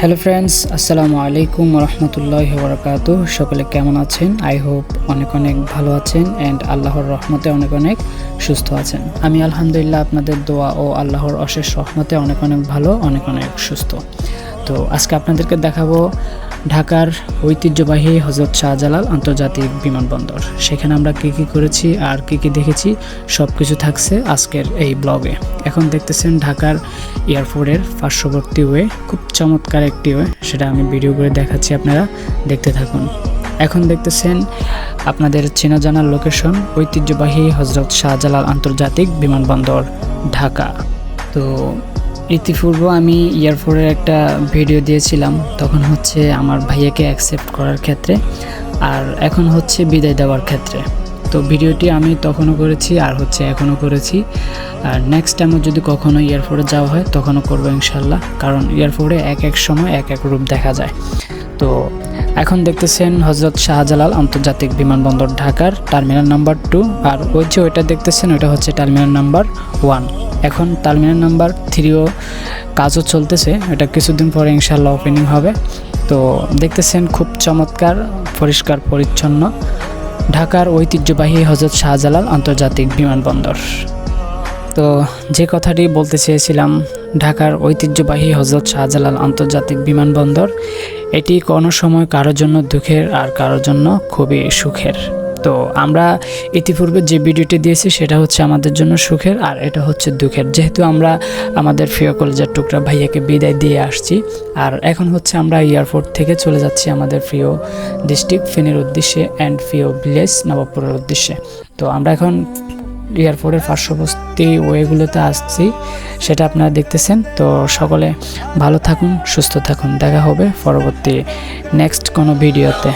Hello friends আসসালামু আলাইকুম রহমতুল্লাহ বরকাত সকলে কেমন আছেন? আই হোপ অনেক অনেক ভালো আছেন অ্যান্ড আল্লাহর রহমতে অনেক অনেক সুস্থ আছেন। আমি আলহামদুলিল্লাহ আপনাদের দোয়া ও আল্লাহর অশেষ রহমতে অনেক অনেক ভালো, অনেক অনেক সুস্থ। তো আজকে আপনাদেরকে দেখাবো ঢাকার ঐতিহ্যবাহী হজরত শাহজালাল আন্তর্জাতিক বিমানবন্দর। সেখানে আমরা কী কী করেছি আর কী কী দেখেছি সব কিছু থাকছে আজকের এই ব্লগে। এখন দেখতেছেন ঢাকার এয়ারপোর্টের পার্শ্ববর্তী ওয়ে, খুব চমৎকার একটি ওয়ে, সেটা আমি ভিডিও করে দেখাচ্ছি আপনারা, দেখতে থাকুন। এখন দেখতেছেন আপনাদের চেনা জানার লোকেশন, ঐতিহ্যবাহী হজরত শাহজালাল আন্তর্জাতিক বিমানবন্দর, ঢাকা। তো ইতিপূর্ব আমি এয়ারপোর্টের একটা ভিডিও দিয়েছিলাম। তখন হচ্ছে আমার ভাইয়াকে অ্যাকসেপ্ট করার ক্ষেত্রে, আর এখন হচ্ছে বিদায় দেওয়ার ক্ষেত্রে। তো ভিডিওটি আমি তখনও করেছি, আর হচ্ছে এখনও করেছি। আর নেক্সট টাইমও যদি কখনো এয়ারপোর্টে যাওয়া হয়, তখনও করব ইনশাল্লাহ, কারণ এয়ারপোর্টে এক এক সময় এক এক রূপ দেখা যায়। তো এখন দেখতেছেন হজরত শাহজালাল আন্তর্জাতিক বিমানবন্দর ঢাকার টার্মিনাল নাম্বার টু, আর ওই যে ওইটা দেখতেছেন, ওইটা হচ্ছে টার্মিনাল নাম্বার ওয়ান। এখন টার্মিনাল নাম্বার থ্রিও কাজও চলতেছে। এটা কিছুদিন পরে ইনশাল্লাহ ওপেনিং হবে। তো দেখতেছেন খুব চমৎকার, পরিষ্কার, পরিচ্ছন্ন ঢাকার ঐতিহ্যবাহী হজরত শাহজালাল আন্তর্জাতিক বিমানবন্দর। তো যে কথাটি বলতে চেয়েছিলাম, ঢাকার ঐতিহ্যবাহী হজরত শাহজালাল আন্তর্জাতিক বিমানবন্দর, এটি কোনো সময় কারোর জন্য দুঃখের আর কারোর জন্য খুবই সুখের। তো আমরা ইতিপূর্বে যে ভিডিওটি দিয়েছি সেটা হচ্ছে আমাদের জন্য সুখের আর এটা হচ্ছে দুঃখের। যেহেতু আমরা আমাদের প্রিয় কলেজের টুকরা ভাইয়াকে বিদায় দিয়ে আসছি, আর এখন হচ্ছে আমরা এয়ারপোর্ট থেকে চলে যাচ্ছি আমাদের প্রিয় ডিস্ট্রিক্ট ফেনের উদ্দেশ্যে অ্যান্ড প্রিয় ভিলেজ নবাবপুরের উদ্দেশ্যে। তো আমরা এখন এয়ারপোর্টের পার্শ্ববর্তী ওয়েগুলোতে আসছি, সেটা আপনারা দেখতেছেন। তো সকলে ভালো থাকুন, সুস্থ থাকুন। দেখা হবে পরবর্তী নেক্সট কোনো ভিডিওতে।